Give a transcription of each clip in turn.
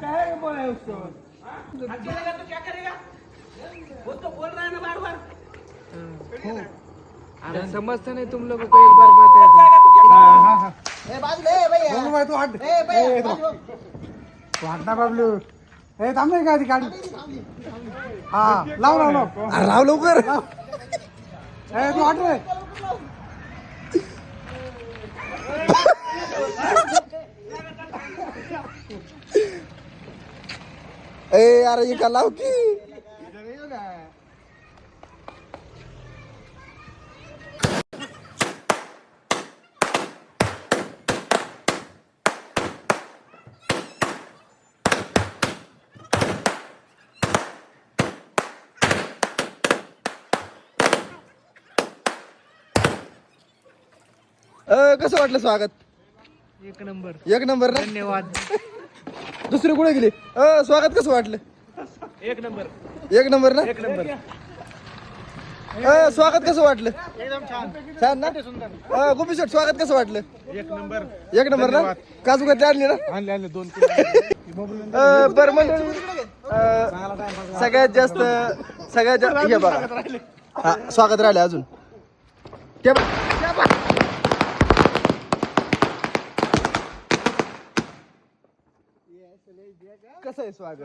क्या बोला है उसको अकेले तो क्या करेगा वो तो बोल रहा है ना बार बार अरे समजता नहीं तुम लोगों को एक बार बताया था हाँ हाँ हाँ. ए बाजूला ए भैया. बबलू भाई तू हट. ए भैया ए, तू बाजू. तू हट ना बबलू. ए थांब नाही का ती गाडी. हा लाव लाव लाव. राव लवकर. ए तू हट रे. ए अरे का लाव की? कसं वाटलं स्वागत? एक नंबर. एक नंबर धन्यवाद. दुसरे कुठे गेले? अ, स्वागत कसं वाटलं? एक नंबर. एक नंबर ना? एक नंबर. अ, स्वागत कसं वाटलं? एकदम छान. छान ना? अ, गोपी शेठ स्वागत कसं वाटलं? एक नंबर. एक नंबर ना? काजू कतली आणली ना? आणले आणले दोन अ, बरं अ, सगळ्यात जास्त सगळ्यात जास्त हे बघा. हा, स्वागत राहिले अजून. ते बघ. कसं आहे स्वागत?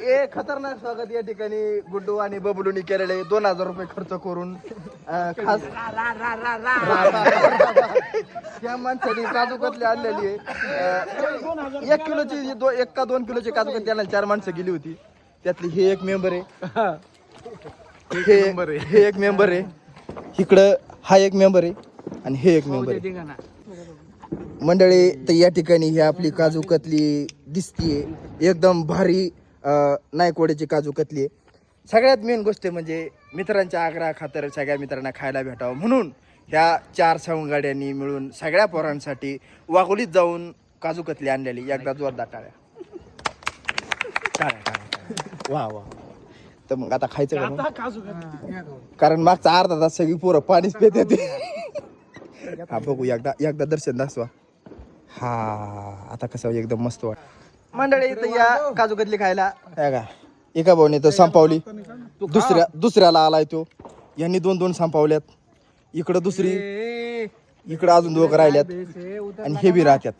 ए खतरनाक स्वागत या ठिकाणी गुड्डू आणि बबलूनी केलेले दोन हजार रुपये खर्च करून अ, खास या माणसाने काजू कतली आणलेली आहे. अ, एक किलोची दो- एक का दोन किलोची काजू कतली आणायला चार माणसं गेली होती. त्यातली हे एक मेंबर आहे. हे हे एक मेंबर आहे. इकडं हा एक मेंबर आहे आणि हे एक मेंबर आहे. मंडळी तर या ठिकाणी ही आपली काजू कतली दिसतीये. एकदम भारी अं, नायकवाड्याची काजू कतली आहे. सगळ्यात मेन गोष्ट म्हणजे मित्रांच्या आग्रहा खातर सगळ्या मित्रांना खायला भेटावं म्हणून ह्या चार साऊंड गाड्यांनी मिळून सगळ्या पोरांसाठी वाघोलीत जाऊन काजू कतली आणलेली. एकदा जोरदार टाळ्या. वा वा. तर मग आता खायचं का मग? कारण मागचा अर्धा तास सगळी पोरं पाणीच पेत येते हा बघू एकदा एकदा दर्शन दाखवा हा आता कसं एकदम मस्त वाट मंडळी इथं या काजू कतली खायला हे का एका भाऊने तर संपावली दुसऱ्या दुसऱ्याला आलाय तो यांनी दोन दोन संपावल्यात इकडं दुसरी इकडं अजून दोघं राहिल्यात आणि हे बी राहत्यात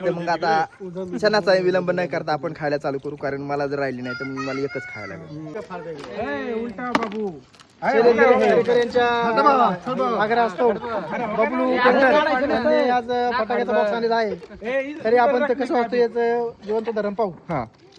तर मग आता क्षणाचा विलंब न करता आपण खायला चालू करू कारण मला जर राहिली नाही तर मग मला एकच खायला लागेल आग्रह असतो. बबलू आज फटाक्याचा बॉक्स आणलेला आहे. तरी आपण ते कसं वाटतं याचं जिवंत धरण पाहू.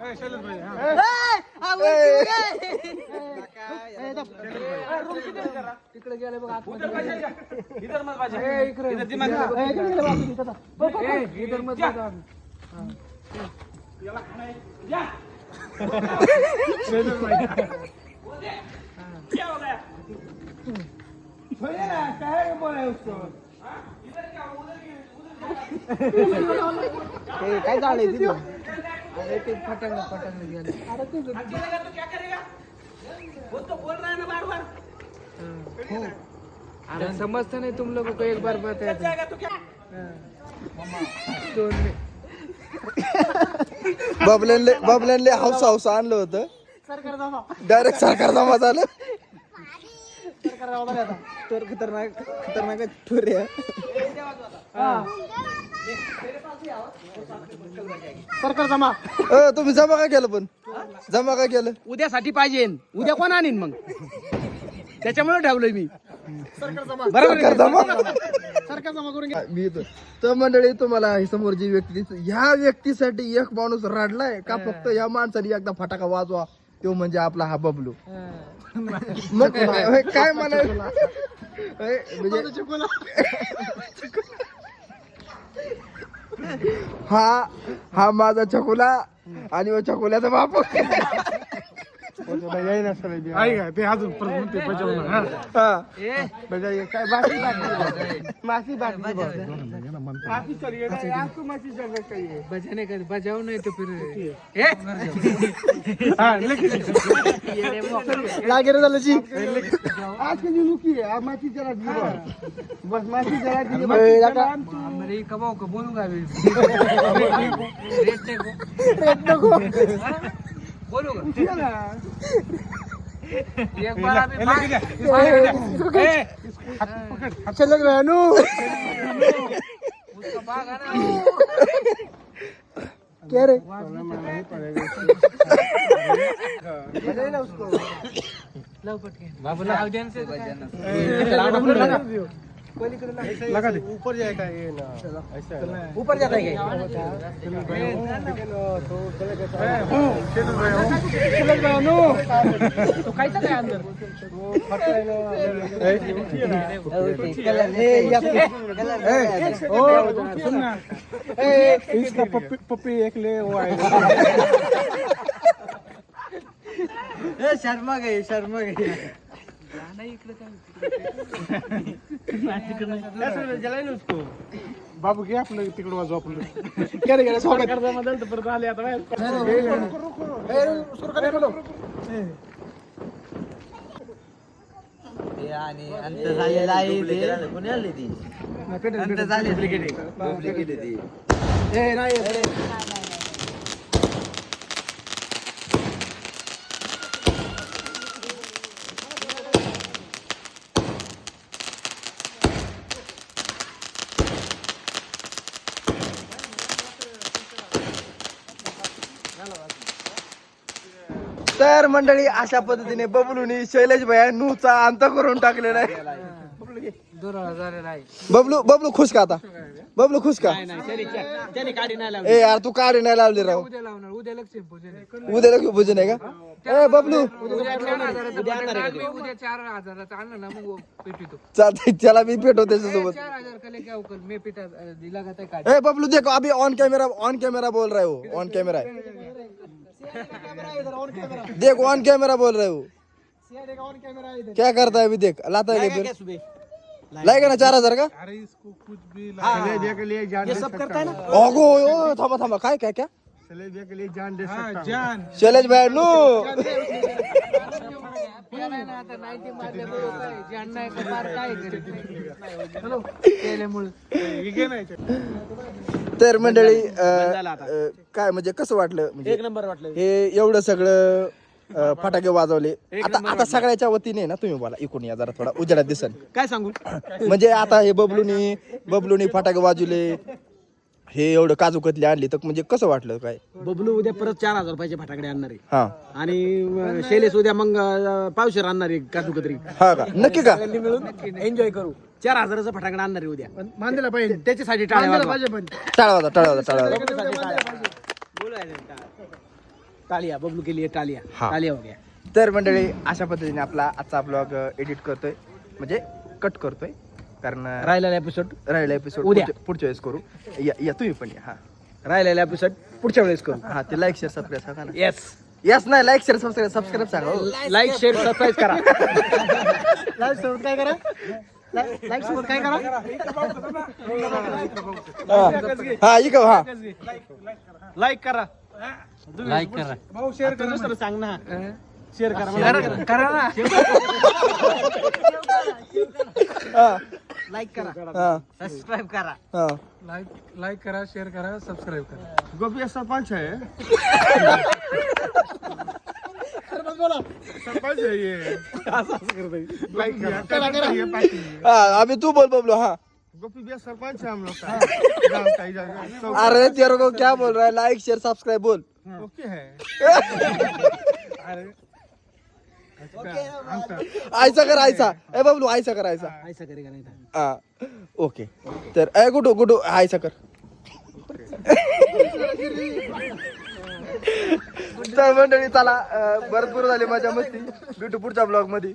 ए, गेले बघा. क्या बोला काय चाललंय तिथे अरे ते फटाकडे फटाकडे गेले. अकेले तो क्या करेगा? वो तो बोल रहा है ना बार बार अरे समजता नहीं तुम लोगों को एक बार बताया जाएगा तो क्या? दोन में बबल्यांले बबल्यांले हाऊस हाऊस आणलं होतं डायरेक्ट सरकार जमा झालं. तर खतरनाक खतरनाक ठोर. सरकार जमा. अ, तुम्ही जमा काय केलं पण? जमा काय केलं? उद्यासाठी पाहिजे. उद्या कोण आणीन मग? त्याच्यामुळे ठेवलंय मी. बरोबर सरकार जमा. सरकार जमा करून घे. मी इथं. तर मंडळी तुम्हाला ही समोर जी व्यक्ती दिसते, ह्या व्यक्तीसाठी एक माणूस रडलाय का फक्त ह्या माणसाने एकदा फटाका वाजवा? तो म्हणजे आपला हा बबलू. मग होय, काय म्हणायचं होय, म्हणजे हा हा माझा चकुला आणि वो चकुल्याचा बापू. ते अजून परत म्हणते बजावलं हा. हा. काय बाकी बाकी मासी बाकी बजाने कर बजाव नाही तो फिर हा। लेकिन लागे रे झालं जी आज कधी लुकी है आज माची जरा दी बस माची जरा दी ए, काका. मेरे कबाव का बोलू का रेट नको बोलू का। एक बार अभी मांग- चलत बहनू उसका बाग है ना क्या रे लव पटके बाबू लाव देन से तो लगा. दे. ऊपर जाएगा ये ना. ऐसा है. ना. ऊपर जाता है. तो कैसा है अंदर? ए या ओ सुन ना. ए इसका पप्पी एक ले वो आएगा शर्मा गई शर्मा गई. बाबू घे आपलं तिकडं वाजू आपलं स्वागत परत आले आता आणि अंत झालेला आहे ते पुण्याला ती अंत झाले डुप्लिकेट ती ए नाही. तर मंडळी अशा पद्धतीने बबलूनी शैलेश भया नूचा अंत करून टाकलेला आहे. दोन हजार आहे. बबलू बबलू खुश का आता? बबलू खुश का? त्याने गाडी नाही लावली. ए यार तू काढी नाही लावली राव. उद्या लावणार उद्या लक्ष्मी पूजन आहे. उद्या लक्ष्मी पूजन आहे का? ए बबलू. उद्या चार हजाराचं बटन आण, मी उद्या चार हजाराचं आणलं ना मग पेटवितो चालतंय त्याला मी पेटव त्याच्यासोबत. चार हजार का लेके आओ कल? मैं पिटा दिला का काय ए बबलू देखो अभी ऑन कैमरा ऑन कैमरा बोल रहे हो ऑन कैमरा है देख ऑन कैमरा बोल रहे हो। क्या करता है अभी देख लाता है क्या फिर लाएगा। ना चार हज़ार का? अरे इसको कुछ भी सलेबिया के लिए जान ये सब करता है ना? अगो ओ, थांबा थांबा काय काय? क्या सलेबिया के लिए जान दे सकता हूँ। जान। शैलेश भाई नो? नाही तर मंडळी अं, काय म्हणजे कसं वाटलं? म्हणजे एक नंबर वाटलं. हे एवढं सगळं अं, फटाके वाजवले. आता आता सगळ्याच्या वतीने ना तुम्ही बोला इकडून या जरा थोडा उजेडात दिसन. काय सांगू? म्हणजे आता हे बबलूनी बबलूनी फटाके वाजवले. हे एवढं काजू कतली आणली तर म्हणजे कसं वाटलं काय? बबलू उद्या परत चार हजार रुपयाचे फटाकडे आणणार आहे. हा. आणि अं, शैलेश उद्या मग अं, पावशेर आणणार आहे काजू कतरी हा का? नक्की का? मिळून एन्जॉय करू. चार हजाराचा फटाकडा आणणार आहे उद्या. मानलेला पाहिजे. त्याच्यासाठी टाळ्या पाहिजे पण. टाळा वाजा टाळा वाजा टाळा वाजा टालिया बबलू के लिए टालिया हा. हो गया. तर मंडळी अशा पद्धतीने आपला आजचा ब्लॉग एडिट करतोय. म्हणजे कट करतोय. कारण राहिलेला एपिसोड राहिला एपिसोड उद्या. पुढच्या वेळेस करू. या या तुम्ही पण या हा. राहिलेला एपिसोड पुढच्या वेळेस करू. हा ते लाईक शेअर सबस्क्राईब सांगा ना. येस यस नाही लाईक शेअर सबस्क्राईब सबस्क्राईब सांगा. हो. लाईक शेअर सबस्क्राईब करा. लाईक शेअर काय करा. लाईक काय करा. हा हा इक हा. लाईक करा. लाईक करा. भाऊ शेअर करा दुसरं सांग ना. शेअर करा करा. ना हा. लाईक करा. हा. सबस्क्राईब करा. हा. लाईक लाईक करा शेअर करा सबस्क्राईब करा. गोपी सरपंच आहे? सरपंच है ये. लाइक हा अभी तू बोल बबलू हाँ. गोपी भैया सरपंच है हम लोग का गाँव का ही। सब अरे तेरे को क्या बोल रहा है? लाइक शेयर सब्सक्राइब बोल. ओके है. अरे ऐसा कर ऐसा ए बबलू ऐसा कर ऐसा ऐसा करेगा नाही तर. हा. ओके तर ए गुडू गुडू ऐसा कर. तर मंडळी चला. अं, भरपूर झाली माझ्या मस्ती. भेटू पुढच्या ब्लॉगमध्ये.